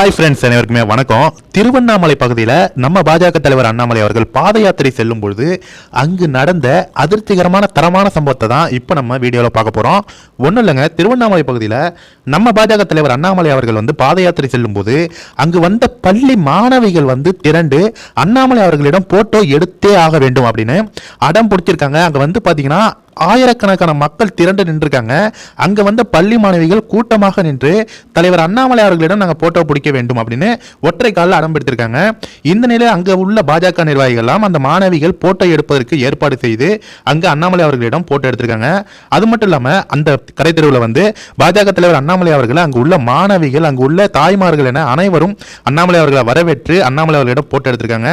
Hi friends அனைவருக்குமே வணக்கம். திருவண்ணாமலை பகுதியில் நம்ம பாஜக தலைவர் அண்ணாமலை அவர்கள் பாத யாத்திரை செல்லும் பொழுது அங்கு நடந்த அதிருப்திகரமான தரமான சம்பவத்தை தான் இப்போ நம்ம வீடியோவில் பார்க்க போகிறோம் ஒன்றும் இல்லைங்க திருவண்ணாமலை பகுதியில் நம்ம பாஜக தலைவர் அண்ணாமலை அவர்கள் வந்து பாத யாத்திரை செல்லும்போது அங்கு வந்த பள்ளி மாணவிகள் வந்து திரண்டு அண்ணாமலை அவர்களிடம் போட்டோ எடுத்தே ஆக வேண்டும் அப்படின்னு அடம் பிடிச்சிருக்காங்க. அங்கே வந்து பார்த்தீங்கன்னா ஆயிரக்கணக்கான மக்கள் திரண்டு நின்றுருக்காங்க. அங்கே வந்த பள்ளி மாணவிகள் கூட்டமாக நின்று தலைவர் அண்ணாமலை அவர்களிடம் நாங்கள் போட்டோ பிடிக்க வேண்டும் அப்படின்னு ஒற்றை காலில் அடம்பிடித்திருக்காங்க இந்த நிலையில் அங்கே உள்ள பாஜக நிர்வாகிகள்லாம் அந்த மாணவிகள் போட்டோ எடுப்பதற்கு ஏற்பாடு செய்து அங்கே அண்ணாமலை அவர்களிடம் போட்டோ எடுத்திருக்காங்க. அது மட்டும் இல்லாமல் அந்த கரை தெருவில் வந்து பாஜக தலைவர் அண்ணாமலை அவர்கள் அங்கு உள்ள மாணவிகள் அங்கு உள்ள தாய்மார்கள் என அனைவரும் அண்ணாமலை அவர்களை வரவேற்று அண்ணாமலை அவர்களிடம் போட்டோ எடுத்திருக்காங்க.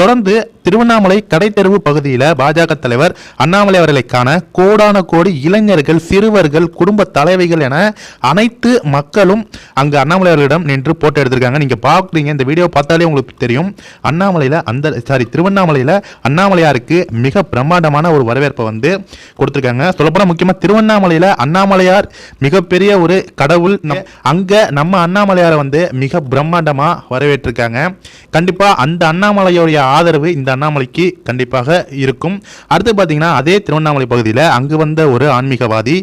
தொடர்ந்து திருவண்ணாமலை கடைத்தெருவு பகுதியில் பாஜக தலைவர் அண்ணாமலை அவர்களை காண கோடான கோடி இளைஞர்கள் சிறுவர்கள் குடும்ப தலைவைகள் என அனைத்து மக்களும் அங்கு அண்ணாமலை அவர்களிடம் நின்று போட்டோ எடுத்திருக்காங்க. நீங்கள் பார்க்குறீங்க இந்த வீடியோ பார்த்தாலே உங்களுக்கு தெரியும். அண்ணாமலையில் அந்த சாரி திருவண்ணாமலையில் அண்ணாமலையாருக்கு மிக பிரம்மாண்டமான ஒரு வரவேற்பை வந்து கொடுத்துருக்காங்க. சொல்லப்போனால் முக்கியமாக திருவண்ணாமலையில் அண்ணாமலையார் மிகப்பெரிய ஒரு கடவுள். நம்- நம்ம அண்ணாமலையாரை வந்து மிக பிரம்மாண்டமாக வரவேற்றிருக்காங்க. கண்டிப்பாக அந்த அண்ணாமலையோடைய ஆதரவு இந்த அண்ணாமலைக்கு கண்டிப்பாக இருக்கும். அடுத்து பார்த்தீங்கன்னா அதே திருவண்ணாமலை பகுதியில் அங்கு வந்த ஒரு ஆன்மீகவாதி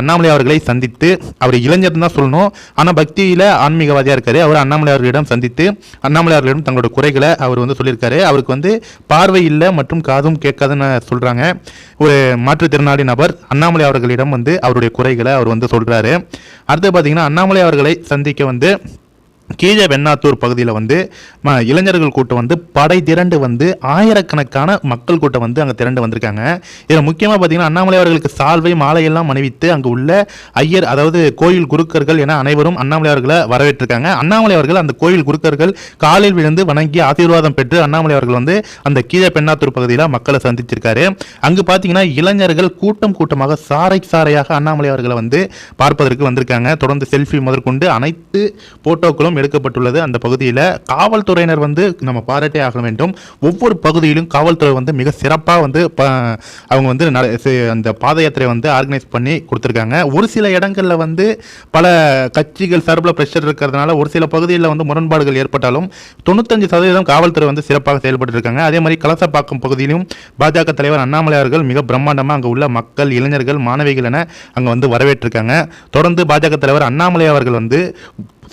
அண்ணாமலை அவர்களை சந்தித்து அவர் இளைஞர் தான் சொல்லணும். ஆனால் பக்தியில் ஆன்மீகவாதியாக இருக்காரு. அவர் அண்ணாமலை அவர்களிடம் சந்தித்து அண்ணாமலை அவர்களிடம் தங்களோட குறைகளை அவர் வந்து சொல்லியிருக்காரு. அவருக்கு வந்து பார்வை இல்லை மற்றும் காதும் கேட்காதுன்னு சொல்கிறாங்க ஒரு மாற்றுத்திறனாளி நபர் அண்ணாமலை அவர்களிடம் வந்து அவருடைய குறைகளை அவர் வந்து சொல்கிறாரு அடுத்து பார்த்தீங்கன்னா அண்ணாமலை அவர்களை சந்திக்க வந்து கீழே வெண்ணாத்தூர் பகுதியில் வந்து ம இளைஞர்கள் கூட்டம் வந்து படை திரண்டு வந்து ஆயிரக்கணக்கான மக்கள் கூட்டம் வந்து அங்கே திரண்டு வந்திருக்காங்க. இதில் முக்கியமாக பார்த்தீங்கன்னா அண்ணாமலை அவர்களுக்கு சால்வை மாலையெல்லாம் அணிவித்து அங்கே உள்ள ஐயர் அதாவது கோயில் குருக்கர்கள் என அனைவரும் அண்ணாமலை அவர்களை வரவேற்றிருக்காங்க. அண்ணாமலை அவர்கள் அந்த கோயில் குருக்கர்கள் காலில் விழுந்து வணங்கி ஆசீர்வாதம் பெற்று அண்ணாமலை அவர்கள் வந்து அந்த கீழே பெண்ணாத்தூர் பகுதியில் மக்களை சந்திச்சிருக்காரு. அங்கு பார்த்தீங்கன்னா இளைஞர்கள் கூட்டம் கூட்டமாக சாறை சாறையாக அண்ணாமலை அவர்களை வந்து பார்ப்பதற்கு வந்திருக்காங்க. தொடர்ந்து செல்ஃபி முதற்கொண்டு அனைத்து போட்டோக்களும் எடுக்கப்பட்டுள்ளது. அந்த பகுதியில் காவல்துறையினர் வந்து நம்ம பாராட்டே ஆக வேண்டும். ஒவ்வொரு பகுதியிலும் காவல்துறை வந்து மிக சிறப்பாக வந்து ப- அவங்க வந்து அந்த பாத யாத்திரை வந்து ஆர்கனைஸ் பண்ணி கொடுத்துருக்காங்க. ஒரு சில இடங்களில் வந்து பல கட்சிகள் சார்பில் ப்ரெஷர் இருக்கிறதுனால ஒரு சில பகுதியில் வந்து முரண்பாடுகள் ஏற்பட்டாலும் தொண்ணூத்தஞ்சு சதவீதம் காவல்துறை வந்து சிறப்பாக செயல்பட்டு இருக்காங்க அதே மாதிரி கலசப்பாக்கம் பகுதியிலும் பாஜக தலைவர் அண்ணாமலை அவர்கள் மிக பிரம்மாண்டமாக அங்கே உள்ள மக்கள் இளைஞர்கள் மாணவிகள் என அங்கே வந்து வரவேற்றிருக்காங்க. தொடர்ந்து பாஜக தலைவர் அண்ணாமலை அவர்கள் வந்து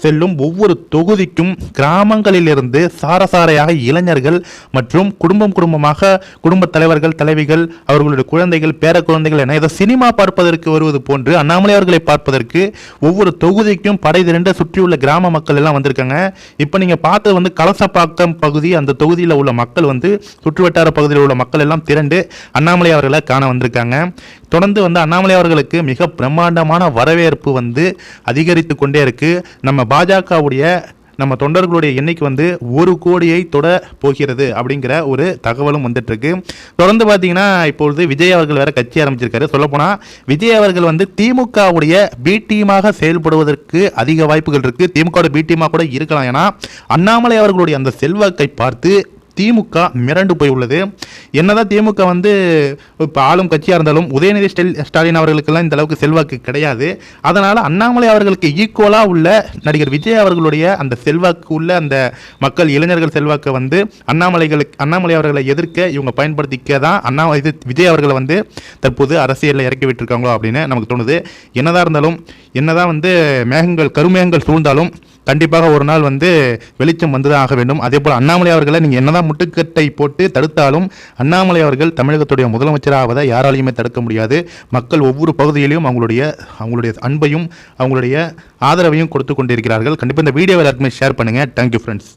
செல்லும் ஒவ்வொரு தொகுதிக்கும் கிராமங்களிலிருந்து சாரசாரையாக இளைஞர்கள் மற்றும் குடும்பம் குடும்பமாக குடும்ப தலைவர்கள் தலைவிகள் அவர்களுடைய குழந்தைகள் பேர குழந்தைகள் என ஏதோ சினிமா பார்ப்பதற்கு வருவது போன்று அண்ணாமலை அவர்களை பார்ப்பதற்கு ஒவ்வொரு தொகுதிக்கும் படை திரண்டு சுற்றியுள்ள கிராம மக்கள் எல்லாம் வந்திருக்காங்க. இப்போ நீங்கள் பார்த்தது வந்து கலசப்பாக்கம் பகுதி அந்த தொகுதியில் உள்ள மக்கள் வந்து சுற்றுவட்டார பகுதியில் உள்ள மக்கள் எல்லாம் திரண்டு அண்ணாமலை அவர்களை காண வந்திருக்காங்க. தொடர்ந்து வந்து அண்ணாமலை அவர்களுக்கு மிக பிரம்மாண்டமான வரவேற்பு வந்து அதிகரித்து கொண்டே இருக்குது நம்ம பாஜகவுடைய நம்ம தொண்டர்களுடைய எண்ணிக்கை வந்து ஒரு கோடியை தொட போகிறது அப்படிங்கிற ஒரு தகவலும் வந்துட்டுருக்கு தொடர்ந்து பார்த்தீங்கன்னா இப்பொழுது விஜய் அவர்கள் வேற கட்சி ஆரம்பிச்சிருக்காரு. சொல்லப்போனால் விஜய் அவர்கள் வந்து திமுகவுடைய பி டீமாக செயல்படுவதற்கு அதிக வாய்ப்புகள் இருக்குது திமுகவோட பி டீமாக கூட இருக்கலாம். ஏன்னா அண்ணாமலை அவர்களுடைய அந்த செல்வாக்கை பார்த்து திமுக மிரண்டு போய் உள்ளது என்னதான் திமுக வந்து இப்போ ஆளும் கட்சியாக இருந்தாலும் உதயநிதி ஸ்டெல் ஸ்டாலின் அவர்களுக்கெல்லாம் இந்த அளவுக்கு செல்வாக்கு கிடையாது. அதனால் அண்ணாமலை அவர்களுக்கு ஈக்குவலாக உள்ள நடிகர் விஜய் அவர்களுடைய அந்த செல்வாக்கு உள்ள அந்த மக்கள் இளைஞர்கள் செல்வாக்கை வந்து அண்ணாமலைகளுக்கு அண்ணாமலை அவர்களை எதிர்க்க இவங்க பயன்படுத்திக்க தான் அண்ணா இது விஜய் அவர்களை வந்து தற்போது அரசியலில் இறக்கி விட்டுருக்காங்களோ அப்படின்னு நமக்கு தோணுது. என்னதான் இருந்தாலும் என்னதான் வந்து மேகங்கள் கருமேகங்கள் சூழ்ந்தாலும் கண்டிப்பாக ஒரு நாள் வந்து வெளிச்சம் வந்துதான் ஆக வேண்டும். அதே போல் அண்ணாமலை அவர்களை நீங்கள் என்னதான் முட்டுக்கட்டை போட்டு தடுத்தாலும் அண்ணாமலை அவர்கள் தமிழகத்துடைய முதலமைச்சராவதை யாராலையுமே தடுக்க முடியாது. மக்கள் ஒவ்வொரு பகுதியிலையும் அவங்களுடைய அவங்களுடைய அன்பையும் அவங்களுடைய ஆதரவையும் கொடுத்து கொண்டிருக்கிறார்கள். கண்டிப்பாக இந்த வீடியோவை எல்லாருக்குமே ஷேர் பண்ணுங்கள் தேங்க்யூ ஃப்ரெண்ட்ஸ்